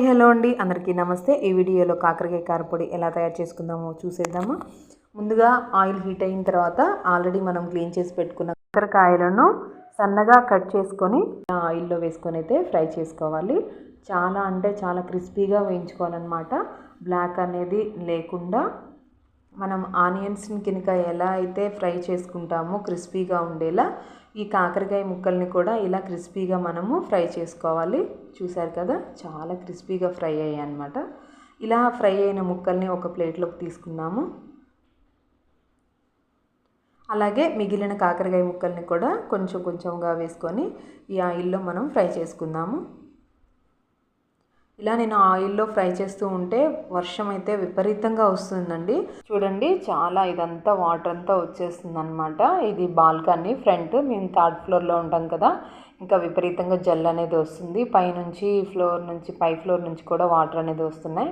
Hi hello అండి. అందరికీ నమస్తే. ఈ వీడియోలో కాకరకాయ కారపొడి ఎలా తయారు చేసుకుందామో చూసేద్దాము. ముందుగా ఆయిల్ హీట్ అయిన తర్వాత ఆల్రెడీ మనం క్లీన్ చేసి పెట్టుకున్న కాకరకాయలను సన్నగా కట్ చేసుకొని ఆయిల్లో వేసుకొని అయితే ఫ్రై చేసుకోవాలి. చాలా అంటే చాలా క్రిస్పీగా వేయించుకోవాలన్నమాట. బ్లాక్ అనేది లేకుండా మనం ఆనియన్స్ని కనుక ఎలా అయితే ఫ్రై చేసుకుంటామో క్రిస్పీగా ఉండేలా ఈ కాకరకాయ ముక్కల్ని కూడా ఇలా క్రిస్పీగా మనము ఫ్రై చేసుకోవాలి. చూసారు కదా? చాలా క్రిస్పీగా ఫ్రై అయ్యాయి అనమాట ఇలా ఫ్రై అయిన ముక్కల్ని ఒక ప్లేట్లోకి తీసుకున్నాము అలాగే మిగిలిన కాకరకాయ ముక్కల్ని కూడా కొంచెం కొంచెంగా వేసుకొని ఈ ఆయిల్లో మనం ఫ్రై చేసుకుందాము. ఇలా నేను ఆయిల్లో ఫ్రై చేస్తూ ఉంటే వర్షం అయితే విపరీతంగా వస్తుందండి. చూడండి చాలా ఇదంతా వాటర్ అంతా వచ్చేస్తుంది అనమాట ఇది బాల్కనీ ఫ్రంట్ మేము థర్డ్ ఫ్లోర్లో ఉంటాం కదా. ఇంకా విపరీతంగా జల్ అనేది వస్తుంది. పైనుంచి ఫ్లోర్ నుంచి పై ఫ్లోర్ నుంచి కూడా వాటర్ అనేది వస్తున్నాయి.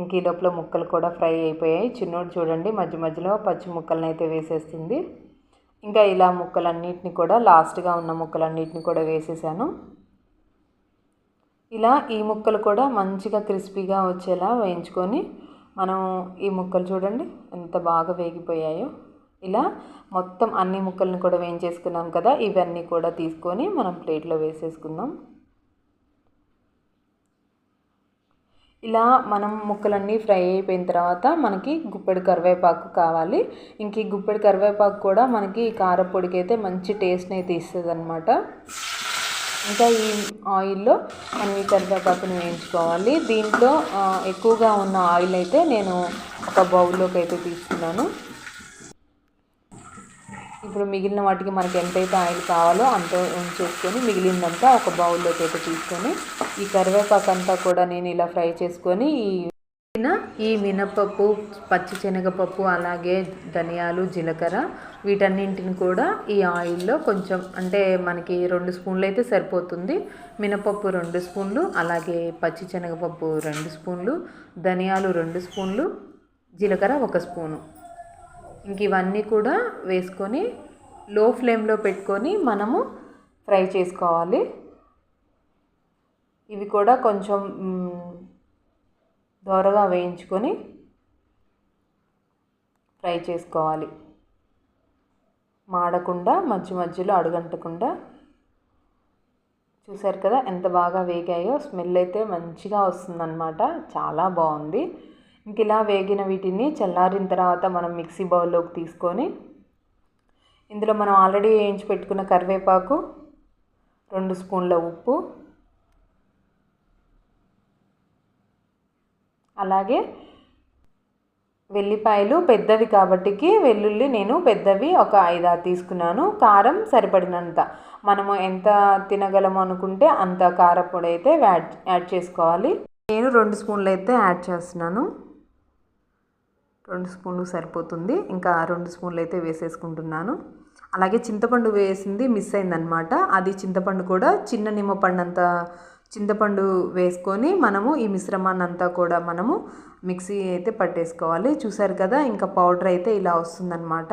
ఇంక ఈ లోపల ముక్కలు కూడా ఫ్రై అయిపోయాయి. చిన్నోడు చూడండి మధ్య మధ్యలో పచ్చి ముక్కలను అయితే వేసేస్తుంది. ఇంకా ఇలా ముక్కలన్నిటిని కూడా లాస్ట్గా ఉన్న ముక్కలన్నిటిని కూడా వేసేసాను. ఇలా ఈ ముక్కలు కూడా మంచిగా క్రిస్పీగా వచ్చేలా వేయించుకొని మనం ఈ ముక్కలు చూడండి ఎంత బాగా వేగిపోయాయో. ఇలా మొత్తం అన్ని ముక్కల్ని కూడా వేయించేసుకున్నాం కదా ఇవన్నీ కూడా తీసుకొని మనం ప్లేట్లో వేసేసుకుందాం. ఇలా మనం ముక్కలన్నీ ఫ్రై అయిపోయిన తర్వాత మనకి గుప్పెడు కరివేపాకు కావాలి. ఇంక ఈ గుప్పెడు కరివేపాకు కూడా మనకి కారపొడికి అయితే మంచి టేస్ట్ని అయితే ఇస్తుంది అనమాట ఇంకా ఈ ఆయిల్లో అన్ని కరివేపాకును వేయించుకోవాలి. దీంట్లో ఎక్కువగా ఉన్న ఆయిల్ అయితే నేను ఒక బౌల్లోకి అయితే తీసుకున్నాను. ఇప్పుడు మిగిలిన వాటికి మనకి ఎంతైతే ఆయిల్ కావాలో అంత ఉంచేసుకొని మిగిలిందంతా ఒక బౌల్లోకి అయితే తీసుకొని ఈ కరివేపాకు అంతా కూడా నేను ఇలా ఫ్రై చేసుకొని ఈ ఈ మినపప్పు పచ్చి శనగపప్పు అలాగే ధనియాలు జీలకర్ర వీటన్నింటిని కూడా ఈ ఆయిల్లో కొంచెం అంటే మనకి రెండు స్పూన్లు అయితే సరిపోతుంది. మినపప్పు రెండు స్పూన్లు అలాగే పచ్చి శనగపప్పు రెండు స్పూన్లు ధనియాలు రెండు స్పూన్లు జీలకర్ర ఒక స్పూను. ఇంక ఇవన్నీ కూడా వేసుకొని లో ఫ్లేమ్లో పెట్టుకొని మనము ఫ్రై చేసుకోవాలి. ఇవి కూడా కొంచెం దోరగా వేయించుకొని ఫ్రై చేసుకోవాలి. మాడకుండా మధ్య మధ్యలో అడుగంటకుండా. చూసారు కదా ఎంత బాగా వేగాయో స్మెల్ అయితే మంచిగా వస్తుందన్నమాట. చాలా బాగుంది. ఇంక ఇలా వేగిన వీటిని చల్లారిన తర్వాత మనం మిక్సీ బౌల్లోకి తీసుకొని ఇందులో మనం ఆల్రెడీ వేయించి పెట్టుకున్న కరివేపాకు రెండు స్పూన్ల ఉప్పు అలాగే వెల్లిపాయలు పెద్దవి కాబట్టికి వెల్లుల్లి నేను పెద్దవి ఒక ఐదారు తీసుకున్నాను. కారం సరిపడినంత. మనము ఎంత తినగలము అనుకుంటే అంత కారపొడి అయితే యాడ్ యాడ్ చేసుకోవాలి. నేను రెండు స్పూన్లు అయితే యాడ్ చేస్తున్నాను. రెండు స్పూన్లు సరిపోతుంది. ఇంకా రెండు స్పూన్లు అయితే వేసేసుకుంటున్నాను. అలాగే చింతపండు వేసింది మిస్ అయిందనమాట అది చింతపండు కూడా చిన్న నిమ్మపండు అంత చింతపండు వేసుకొని మనము ఈ మిశ్రమాన్ని అంతా కూడా మనము మిక్సీ అయితే పట్టేసుకోవాలి. చూసారు కదా ఇంకా పౌడర్ అయితే ఇలా వస్తుందన్నమాట.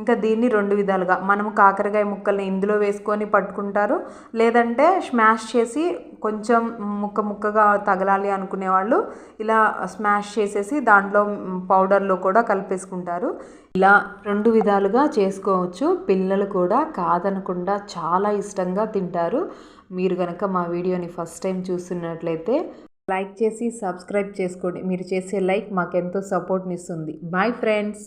ఇంకా దీన్ని రెండు విధాలుగా మనం కాకరకాయ ముక్కల్ని ఇందులో వేసుకొని పట్టుకుంటారు. లేదంటే స్మాష్ చేసి కొంచెం ముక్క ముక్కగా తగలాలి అనుకునే వాళ్ళు ఇలా స్మాష్ చేసేసి దాంట్లో పౌడర్లో కూడా కలిపేసుకుంటారు. ఇలా రెండు విధాలుగా చేసుకోవచ్చు. పిల్లలు కూడా కాదనకుండా చాలా ఇష్టంగా తింటారు. మీరు కనుక మా వీడియోని ఫస్ట్ టైం చూస్తున్నట్లయితే లైక్ చేసి సబ్స్క్రైబ్ చేసుకోండి. మీరు చేసే లైక్ మాకెంతో సపోర్ట్ని ఇస్తుంది బాయ్ ఫ్రెండ్స్.